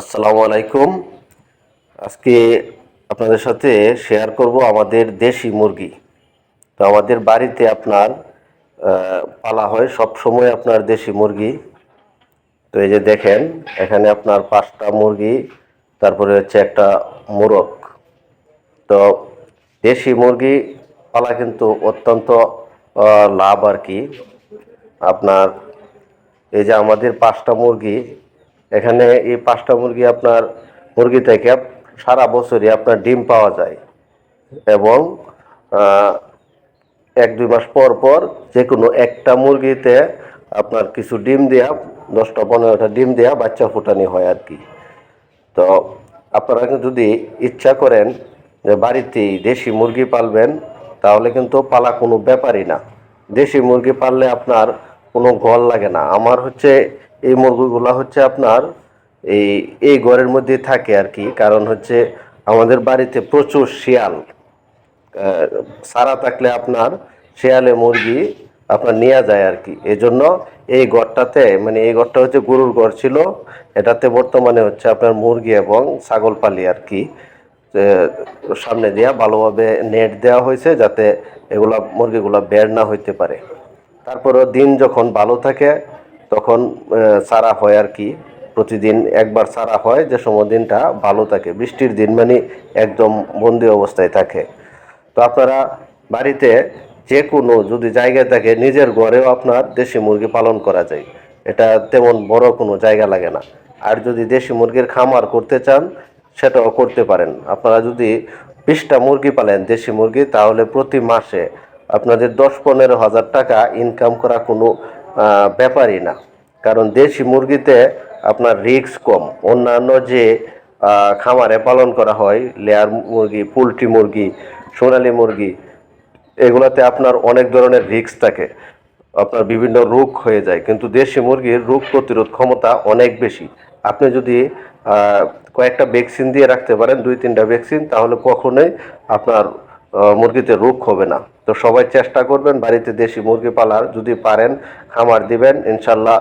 আসসালামু আলাইকুম। আজকে আপনাদের সাথে শেয়ার করব আমাদের দেশি মুরগি। তো আমাদের বাড়িতে আপনার পালা হয়, সব সময় আপনার দেশি মুরগি। তো এই যে দেখেন, এখানে আপনার পাঁচটা মুরগি, তারপরে হচ্ছে একটা মোরগ। তো দেশি মুরগি পালা কিন্তু অত্যন্ত লাভ আর কি। আপনার, এই যে আমাদের পাঁচটা মুরগি এখানে এই পাঁচটা মুরগি আপনার মুরগি থেকে সারা বছরই আপনার ডিম পাওয়া যায়। এবং এক দুই মাস পর পর যে কোনো একটা মুরগিতে আপনার কিছু ডিম দেয়া, দশটা, পনেরোটা ডিম দেয়া বাচ্চা ফুটানি হয় আর কি। তো আপনারা যদি ইচ্ছা করেন যে বাড়িতেই দেশি মুরগি পালবেন, তাহলে কিন্তু পালা কোনো ব্যাপারই না। দেশি মুরগি পাললে আপনার কোনো ঘর লাগে না। আমার হচ্ছে এই মুরগিগুলো হচ্ছে আপনার এই এই ঘরের মধ্যে থাকে আর কি। কারণ হচ্ছে আমাদের বাড়িতে প্রচুর শিয়াল। সারা থাকলে আপনার শিয়ালে মুরগি আপনার নেওয়া যায় আর কি। এই জন্য এই ঘরটাতে মানে এই ঘরটা হচ্ছে গরুর ঘর ছিল। এটাতে বর্তমানে হচ্ছে আপনার মুরগি এবং ছাগল পালি আর কি। সামনে দেওয়া ভালোভাবে নেট দেওয়া হয়েছে যাতে এগুলা মুরগিগুলা বের না হইতে পারে। তারপরেও দিন যখন ভালো থাকে তখন সারা হয় আর কি। প্রতিদিন একবার সারা হয়, যে সময় দিনটা ভালো থাকে। বৃষ্টির দিন মানে একদম বন্দি অবস্থায় থাকে। তো আপনারা বাড়িতে যে কোনো যদি জায়গায় থাকে, নিজের ঘরেও আপনার দেশি মুরগি পালন করা যায়। এটা তেমন বড় কোনো জায়গা লাগে না। আর যদি দেশি মুরগির খামার করতে চান, সেটাও করতে পারেন। আপনারা যদি বিশটা মুরগি পালেন দেশি মুরগি, তাহলে প্রতি মাসে আপনাদের দশ পনেরো হাজার টাকা ইনকাম করা কোনো ব্যাপারই না। কারণ দেশি মুরগিতে আপনার রিস্ক কম। অন্যান্য যে খামারে পালন করা হয় লেয়ার মুরগি পোলট্রি মুরগি, সোনালী মুরগি, এগুলাতে আপনার অনেক ধরনের রিস্ক থাকে। আপনার বিভিন্ন রোগ হয়ে যায়। কিন্তু দেশি মুরগির রোগ প্রতিরোধ ক্ষমতা অনেক বেশি। আপনি যদি কয়েকটা ভ্যাকসিন দিয়ে রাখতে পারেন দুই তিনটা ভ্যাকসিন তাহলে কখনোই আপনার মুরগিতে রোগ হবে না। তো সবাই চেষ্টা করবেন বাড়িতে দেশি মুরগি পালার। যদি পারেন, খামার দিবেন, ইনশাল্লাহ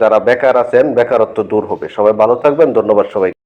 যারা বেকার আছেন, বেকারত্ব দূর হবে। সবাই ভালো থাকবেন, ধন্যবাদ সবাই